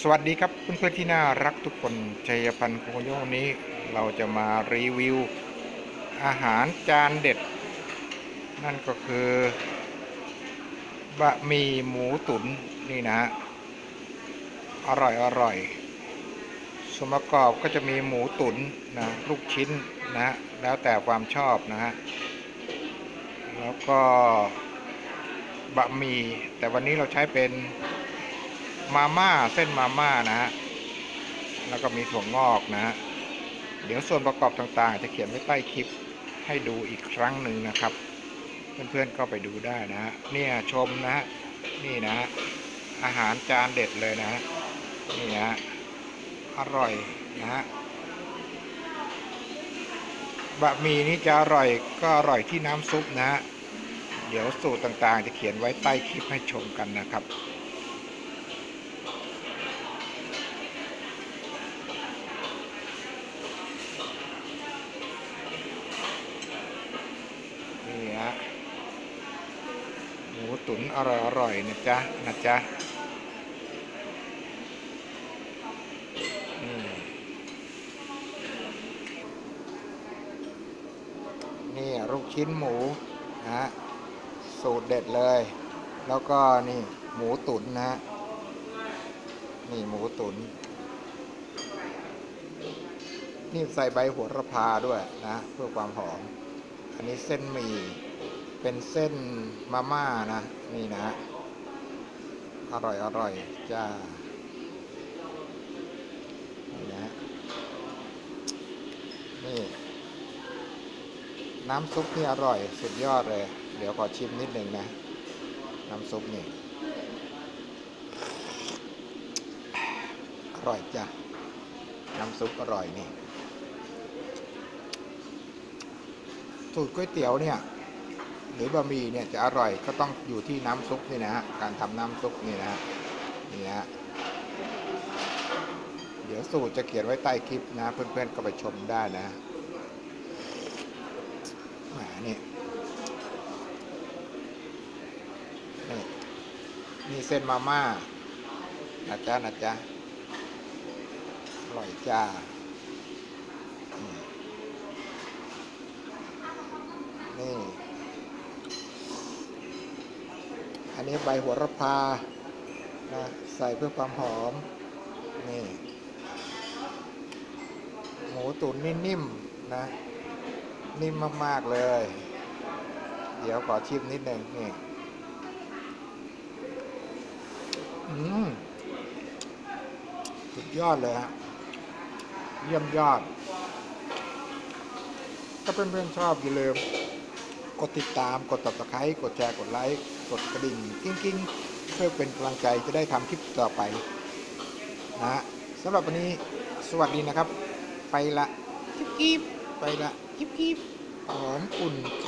สวัสดีครับเพื่อนๆที่น่ารักทุกคนชัยพันธ์คโยนี้ เราจะมารีวิว อาหารจานเด็ด นั่นก็คือบะหมี่หมูตุ๋นนี่นะฮะอร่อยอร่อยส่วนประกอบก็จะมีหมูตุ๋นนะลูกชิ้นนะแล้วแต่ความชอบนะฮะแล้วก็บะหมี่แต่วันนี้เราใช้เป็น มาม่าเส้นมาม่านะฮะ แล้วก็มีถั่วงอกนะฮะ เดี๋ยวส่วนประกอบต่างๆ จะเขียนไว้ใต้คลิปให้ดูอีกครั้งหนึ่งนะครับ เพื่อนๆก็ไปดูได้นะฮะ เนี่ยชมนะฮะ นี่นะฮะ อาหารจานเด็ดเลยนะฮะ นี่นะฮะ อร่อยนะฮะบะหมี่นี่จะอร่อยก็อร่อยที่น้ำซุปนะฮะ เดี๋ยวสูตรต่างๆ จะเขียนไว้ใต้คลิปให้ชมกันนะครับ นี่ฮะ หมูตุ๋นอร่อยอร่อยนะจ๊ะนะจ๊ะนี่ลูกชิ้นหมูนะฮะสูตรเด็ดเลย แล้วก็นี่หมูตุ๋นนะฮะนี่หมูตุ๋นนี่ใส่ใบโหัวระพาด้วยนะ เพื่อความหอม อันนี้เส้นหมี่ เป็นเส้นมาม่านะ นี่นะ อร่อยอร่อยจ้านี่นะนี่ น้ำซุปนี่อร่อยสุดยอดเลย เดี๋ยวขอชิมนิดหนึ่งนะ น้ำซุปนี่ อร่อยจ้ะ น้ำซุปอร่อยนี่สูตรก๋วยเตี๋ยวเนี่ย หรือบะหมี่เนี่ยจะอร่อยก็ต้องอยู่ที่น้ำซุปนี่นะฮะการทำน้ำซุปนี่นะฮะนี่นะฮะเดี๋ยวสูตรจะเขียนไว้ใต้คลิปนะ เพื่อนๆก็ไปชมได้นะหมนี่นี่นี่เส้นมาม่านะจ๊ะนะจ๊ะอร่อยจ้าอืมนี่ อันนี้ใบหัวระพานะใส่เพื่อความหอม นี่ หมูตุ๋นนี่นิ่มนะ นิ่มมากๆเลย เดี๋ยวขอชิมนิดหนึ่งนี่อืมสุดยอดเลยฮะเยี่ยมยอด ถ้าเพื่อนๆชอบอย่าลืม กดติดตาม กด subscribe กดแชร์ กดไลค์ กดกระดิ่ง กิ้งกิ้งเพื่อเป็นกำลังใจจะได้ทำคลิปต่อไปนะฮะสำหรับวันนี้สวัสดีนะครับ ไปละจิ๊บกิ๊บไปละจิ๊บกิ๊บหอมอุ่นค